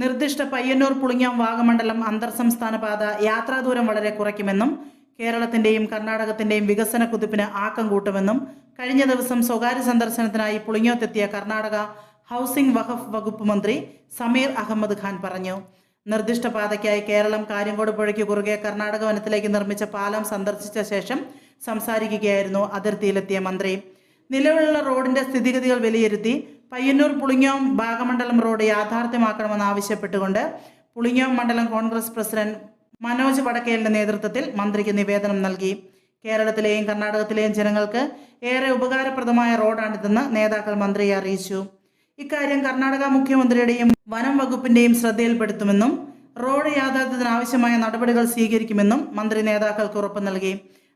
നിർദ്ദിഷ്ട പയ്യന്നൂർ പുളിങ്ങാം വാഗമണ്ഡലം അന്തർ സംസ്ഥാന പാത യാത്രാദൂരം വളരെ കുറയ്ക്കുമെന്നും കേരളത്തിന്റെയും കർണാടകത്തിന്റെയും വികസന കുതിപ്പിന് ആക്കം കൂട്ടുമെന്നും കഴിഞ്ഞ ദിവസം സ്വകാര്യ സന്ദർശനത്തിനായി പുളിങ്ങോത്തെത്തിയ കർണാടക ഹൗസിംഗ് വഖഫ് വകുപ്പ് മന്ത്രി സമീർ അഹമ്മദ് ഖാൻ പറഞ്ഞു. നിർദ്ദിഷ്ട പാതയ്ക്കായി കേരളം കാര്യങ്കോട് പുഴയ്ക്ക് കുറുകെ കർണാടക വനത്തിലേക്ക് നിർമ്മിച്ച പാലം സന്ദർശിച്ച ശേഷം സംസാരിക്കുകയായിരുന്നു അതിർത്തിയിലെത്തിയ മന്ത്രി. നിലവിലുള്ള റോഡിന്റെ സ്ഥിതിഗതികൾ വിലയിരുത്തി പയ്യന്നൂർ പുളിങ്ങോം ഭാഗമണ്ഡലം റോഡ് യാഥാർത്ഥ്യമാക്കണമെന്ന് ആവശ്യപ്പെട്ടുകൊണ്ട് പുളിങ്ങോം മണ്ഡലം കോൺഗ്രസ് പ്രസിഡന്റ് മനോജ് വടക്കേലിന്റെ നേതൃത്വത്തിൽ മന്ത്രിക്ക് നിവേദനം നൽകി. കേരളത്തിലെയും കർണാടകത്തിലെയും ജനങ്ങൾക്ക് ഏറെ ഉപകാരപ്രദമായ റോഡാണിതെന്ന് നേതാക്കൾ മന്ത്രിയെ അറിയിച്ചു. ഇക്കാര്യം കർണാടക മുഖ്യമന്ത്രിയുടെയും വനം വകുപ്പിന്റെയും ശ്രദ്ധയിൽപ്പെടുത്തുമെന്നും റോഡ് യാഥാർത്ഥ്യത്തിന് ആവശ്യമായ നടപടികൾ സ്വീകരിക്കുമെന്നും മന്ത്രി നേതാക്കൾക്ക് ഉറപ്പ് നൽകി.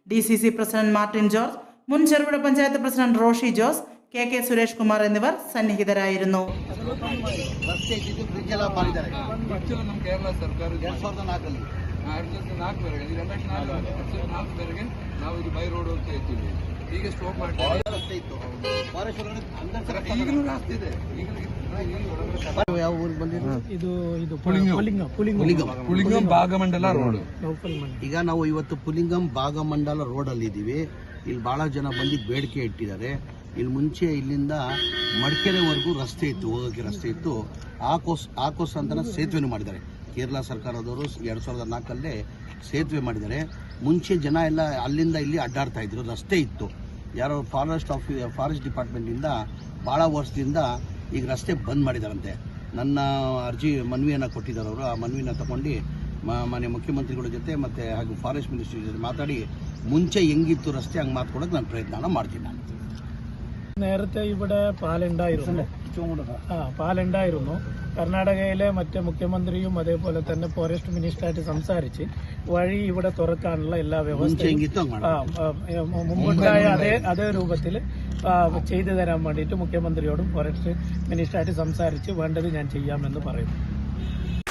D C C president Martin George മുൻ Cherupuzha panchayat president Roshy Jose K K Suresh Kumar എന്നിവർ സന്നിഹിതരായിരുന്നു ರಸ್ತೆ ಇದ್ದಿದ್ದು ಬ್ರಿಡ್ಜ್ ಎಲ್ಲ ಮಾಡಿದ್ದಾರೆ ಆಕ್ಚುಲಿ ನಮ್ಮ ಕೇರಳ ಸರ್ಕಾರ ಎರಡ್ ಸಾವಿರದ ನಾಲ್ಕರಲ್ಲಿ ಎರಡು ಲಕ್ಷದ ನಾಲ್ಕುವರೆಗೆ ಈಗ ಎರಡು ಲಕ್ಷ ನಾಲ್ಕು ಲಕ್ಷದ ನಾಲ್ಕುವರೆಗೆ ನಾವು ಇದು ಬೈ ರೋಡ್ ಅಂತ ಹೇಳ್ತೀವಿ ಈಗ ಸ್ಟಾಪ್ ಮಾಡ್ತಾರೆ ರಸ್ತೆ ಇತ್ತು ಫಾರೆಸ್ಟ್ ಒಳಗಡೆ ಅಂದರ್ ಈಗಲೂ ರಾಸ್ತೆ ಇದೆ ಈಗಲೂ ಈಗ ಒಳಗಡೆ ಯಾವ ಊರಿಗೆ ಬಂದಿದ್ರು ಇದು ಇದು ಪುಳಿಂಗಂ. ಪುಲಿಂಗ ಪುಲಿಂಗ ಪುಲಿಂಗಂ ಪುಳಿಂಗಂ ಭಾಗಮಂಡಲ ರೋಡ್ ಲೋಕಲ್ ಮಂಡಿ ಈಗ ನಾವು ಇವತ್ತು ಪುಲಿಂಗಂ ಭಾಗಮಂಡಲ ರೋಡಲ್ಲಿ ಇದ್ದೀವಿ ಇಲ್ಲಿ ಬಹಳ ಜನ ಬಂದು ಬೇಡಿಕೆ ಇಟ್ಟಿದ್ದಾರೆ ಇಲ್ಲಿ ಮುಂಚೆ ಇಲ್ಲಿಂದ ಮಡಿಕೆರೆವರೆಗೂ ರಸ್ತೆ ಇತ್ತು ಹೋಗೋಕ್ಕೆ ರಸ್ತೆ ಇತ್ತು. ಆಕೋಸ್ ಆಕೋಸ್ ಅಂತ ಸೇತುವೆನೂ ಮಾಡಿದ್ದಾರೆ. ಕೇರಳ ಸರ್ಕಾರದವರು ಎರಡು ಸಾವಿರದ ನಾಲ್ಕಲ್ಲೇ ಸೇತುವೆ ಮಾಡಿದ್ದಾರೆ. ಮುಂಚೆ ಜನ ಎಲ್ಲ ಅಲ್ಲಿಂದ ಇಲ್ಲಿ ಅಡ್ಡಾಡ್ತಾ ಇದ್ರು, ರಸ್ತೆ ಇತ್ತು. ಯಾರೋ ಫಾರೆಸ್ಟ್ ಆಫೀ, ಫಾರೆಸ್ಟ್ ಡಿಪಾರ್ಟ್ಮೆಂಟಿಂದ ಭಾಳ ವರ್ಷದಿಂದ ಈಗ ರಸ್ತೆ ಬಂದ್ ಮಾಡಿದಾರಂತೆ. ನನ್ನ ಅರ್ಜಿ ಮನವಿಯನ್ನು ಕೊಟ್ಟಿದ್ದಾರೆ ಅವರು. ಆ ಮನವಿನ ತಗೊಂಡು ಮನೆ ಮುಖ್ಯಮಂತ್ರಿಗಳ ಜೊತೆ ಮತ್ತು ಹಾಗೂ ಫಾರೆಸ್ಟ್ ಮಿನಿಸ್ಟ್ರಿ ಜೊತೆ ಮಾತಾಡಿ ಮುಂಚೆ ಹೆಂಗಿತ್ತು ರಸ್ತೆ ಹಂಗೆ ಮಾತ್ಕೊಡಕ್ಕೆ ನಾನು ಪ್ರಯತ್ನ ಮಾಡ್ತೀನಿ ನಾನು. നേരത്തെ ഇവിടെ പാലുണ്ടായിരുന്നു. ആ പാലുണ്ടായിരുന്നു. കർണാടകയിലെ മറ്റ് മുഖ്യമന്ത്രിയും അതേപോലെ തന്നെ ഫോറസ്റ്റ് മിനിസ്റ്ററായിട്ട് സംസാരിച്ച് വഴി ഇവിടെ തുറക്കാനുള്ള എല്ലാ വ്യവസ്ഥയും മുമ്പുണ്ടായ അതേ അതേ രൂപത്തിൽ ചെയ്തു തരാൻ വേണ്ടിയിട്ട് മുഖ്യമന്ത്രിയോടും ഫോറസ്റ്റ് മിനിസ്റ്ററായിട്ട് സംസാരിച്ച് വേണ്ടത് ഞാൻ ചെയ്യാമെന്ന് പറയുന്നു